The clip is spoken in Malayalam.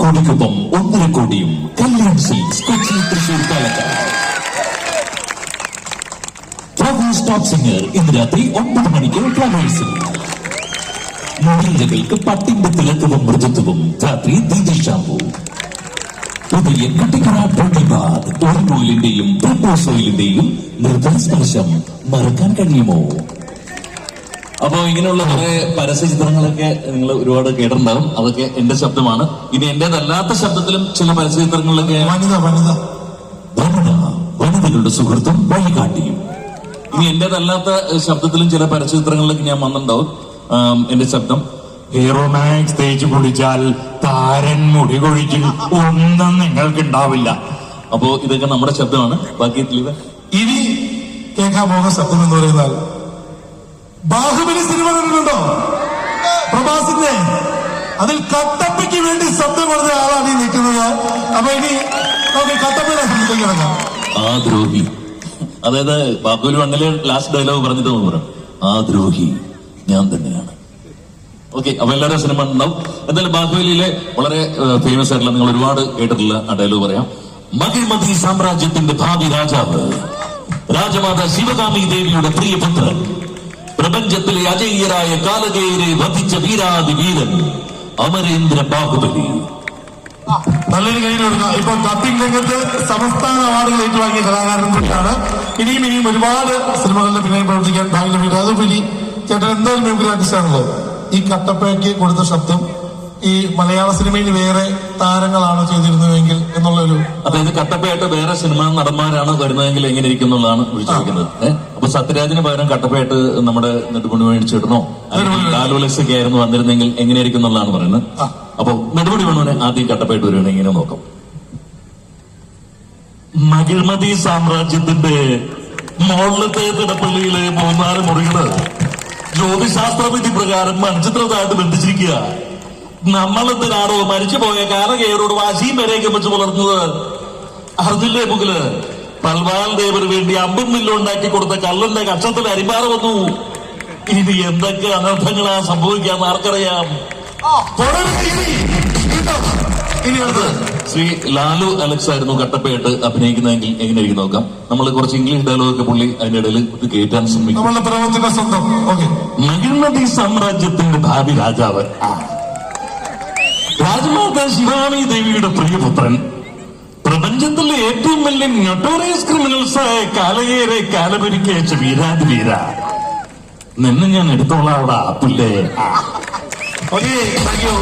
കോടിക്കൊപ്പം ഒന്നര കോടിയും കല്യാൺ സിൽക്സ് കൊച്ചി തൃശൂർ പാലക്കാട് സിംഗർ ഇന്ന് രാത്രി ഒമ്പത് മണിക്ക് ഫ്ലവേഴ്സിൽ മുടിയിലകൾക്ക് പട്ടിന്റെ തിളക്കവും മൃദുത്വവും രാത്രി ദീജി ഷാമ്പു പുതിയ കട്ടിക്കറ നിർദ്ദസ്പർശം മറക്കാൻ കഴിയുമോ? അപ്പോ ഇങ്ങനെയുള്ള കുറെ പരസ്യ ചിത്രങ്ങളൊക്കെ നിങ്ങൾ ഒരുപാട് കേട്ടിട്ടുണ്ടാവും. അതൊക്കെ എന്റെ ശബ്ദമാണ്. ഇനി എന്റേതല്ലാത്ത ശബ്ദത്തിലും ചില പരസ്യ ചിത്രങ്ങളിലൊക്കെ വനിത വനിത. വനിത വനിതകളുടെ സുഹൃത്തും വഴികാട്ടിയും. ഇനി എന്റേതല്ലാത്ത ശബ്ദത്തിലും ചില പരസ്യ ചിത്രങ്ങളിലൊക്കെ ഞാൻ വന്നിട്ടുണ്ടാവും. എന്റെ ശബ്ദം. ഹീറോ മാക്സ് തേച്ച് കുടിച്ചാൽ താരൻ മുടി കൊഴിച്ചു ഒന്നും നിങ്ങൾക്ക് ഉണ്ടാവില്ല അപ്പോ ഇതൊക്കെ നമ്മുടെ ശബ്ദമാണ്. ബാക്കി ഇനി കേൾക്കാൻ പോകുന്ന ശബ്ദം എന്ന് പറയുന്നത് ബാഹുബലി സിനിമ പ്രഭാസിന്റെ അതിൽ കട്ടപ്പയ്ക്ക് വേണ്ടി ശബ്ദം കൊടുത്ത ആളാണ് ഈ നിൽക്കുന്നത്. അപ്പൊ ഇനി നമുക്ക് കട്ടപ്പയുടെ ഇറങ്ങാം. ആ ദ്രോഹി. അതായത് ബാബുലു വണ്ണിലെ ലാസ്റ്റ് ഡയലോഗ് പറഞ്ഞിട്ട് പറയും ആ ദ്രോഹി ഞാൻ തന്നെയാണ്. ഓക്കെ അപ്പൊ എല്ലാവരും സിനിമ ഉണ്ടാവും. എന്തായാലും ബാഹുബലിയിലെ വളരെ ഫേമസ് ആയിട്ടുള്ള നിങ്ങൾ ഒരുപാട് കേട്ടിട്ടുള്ള ആ ഡയലോഗ് പറയാം. മകിഴ്മതി സാമ്രാജ്യത്തിന്റെ ഭാവി രാജാവ്. രാജമാതാ ശിവകാമി ദേവിയുടെ പ്രിയപുത്രൻ. പ്രപഞ്ചത്തിലെ അജയ്യരായ കാലകേയരെ വധിച്ച വീരാതി വീരൻ അമരേന്ദ്ര ബാഹുബലി. നല്ലൊരു കയ്യിൽ കൊടുക്കാം ഇപ്പൊ കത്തിങ് രംഗത്ത് സംസ്ഥാന അവാർഡുകൾ ഏറ്റുവാങ്ങിയ കലാകാരൻ കൂടിയാണ്. ഇനിയും ഇനിയും ഒരുപാട് സിനിമകളുടെ പിന്നെയും പ്രവർത്തിക്കാൻ ഭാഗ്യം അതും ഇനി ചേട്ടൻ എന്തായാലും ആർട്ടിസ്റ്റാണല്ലോ ഈ കട്ടപ്പയ്ക്ക് കൊടുത്ത ശബ്ദം ഈ മലയാള സിനിമയിൽ വേറെ താരങ്ങളാണ് ചെയ്തിരുന്നതെങ്കിൽ എന്നുള്ളൊരു അതായത് കട്ടപ്പയായിട്ട് വേറെ സിനിമ നടന്മാരാണ് വരുന്നതെങ്കിൽ എങ്ങനെ ഇരിക്കും എന്നുള്ളതാണ് വിളിച്ചിരിക്കുന്നത് ഏഹ് അപ്പൊ സത്യരാജിന് പകരം കട്ടപ്പയായിട്ട് നമ്മുടെ നെടുമുടി മേടിച്ചിടണോ അല്ലെങ്കിൽ ലാലുലസൊക്കെ ആയിരുന്നു വന്നിരുന്നെങ്കിൽ എങ്ങനെയായിരിക്കും എന്നുള്ളതാണ് പറയുന്നത്. അപ്പൊ നെടുമുടി വേണുവിനെ ആദ്യം കട്ടപ്പയായിട്ട് വരുവാണെങ്കിൽ ഇങ്ങനെ നോക്കാം. മകിഴ്മതി സാമ്രാജ്യത്തിന്റെ മോളിലത്തെ തിടപ്പള്ളിയിലെ മൂന്നാൽ മുറികൾ. ജ്യോതിശാസ്ത്ര വിധി പ്രകാരം മൺചിത്രത്തായിട്ട് ബന്ധിച്ചിരിക്കുക. നമ്മളെന്തിനാണോ മരിച്ചുപോയ കാലകേരോട് വാശിയും വരെയൊക്കെ വെച്ച് പുലർത്തുന്നത്? അറിഞ്ഞില്ലേ മുകിൽ പൽവാൽ ദേവന് വേണ്ടി അമ്പും മില്ലും ഉണ്ടാക്കി കൊടുത്ത കള്ളന്റെ കക്ഷത്തിൽ അരിമാറ വന്നു. ഇനി എന്തൊക്കെ അനർത്ഥങ്ങളാ സംഭവിക്കാന്ന് ആർക്കറിയാം? ഇനി. ശ്രീ ലാലു അലക്സ് ആയിരുന്നു കട്ടപ്പയായിട്ട് അഭിനയിക്കുന്നതെങ്കിൽ എങ്ങനെയായിരിക്കും നോക്കാം. നമ്മൾ കുറച്ച് ഇംഗ്ലീഷ് ഡയലോഗ് ഒക്കെ പുള്ളി അതിന്റെ ഇടയിൽ ഇത് കയറ്റാൻ ശ്രമിക്കും. നമ്മുടെ പ്രവർത്തന സ്വന്തം. ഓക്കെ. മഹിഴ്മതി സാമ്രാജ്യത്തിന്റെ ഭാവി രാജാവ്. രാജമാത ശിവാനി ദേവിയുടെ പ്രിയപുത്രൻ. പ്രപഞ്ചത്തിലെ ഏറ്റവും വലിയ നൊട്ടോറിയസ് ക്രിമിനൽസായ കാലയേറെ കാലപരിക്കയച്ച വീരാതി വീര നിന്നെ ഞാൻ എടുത്തോളാം ആപ്പില്ലേ ഓക്കെ താങ്ക് യു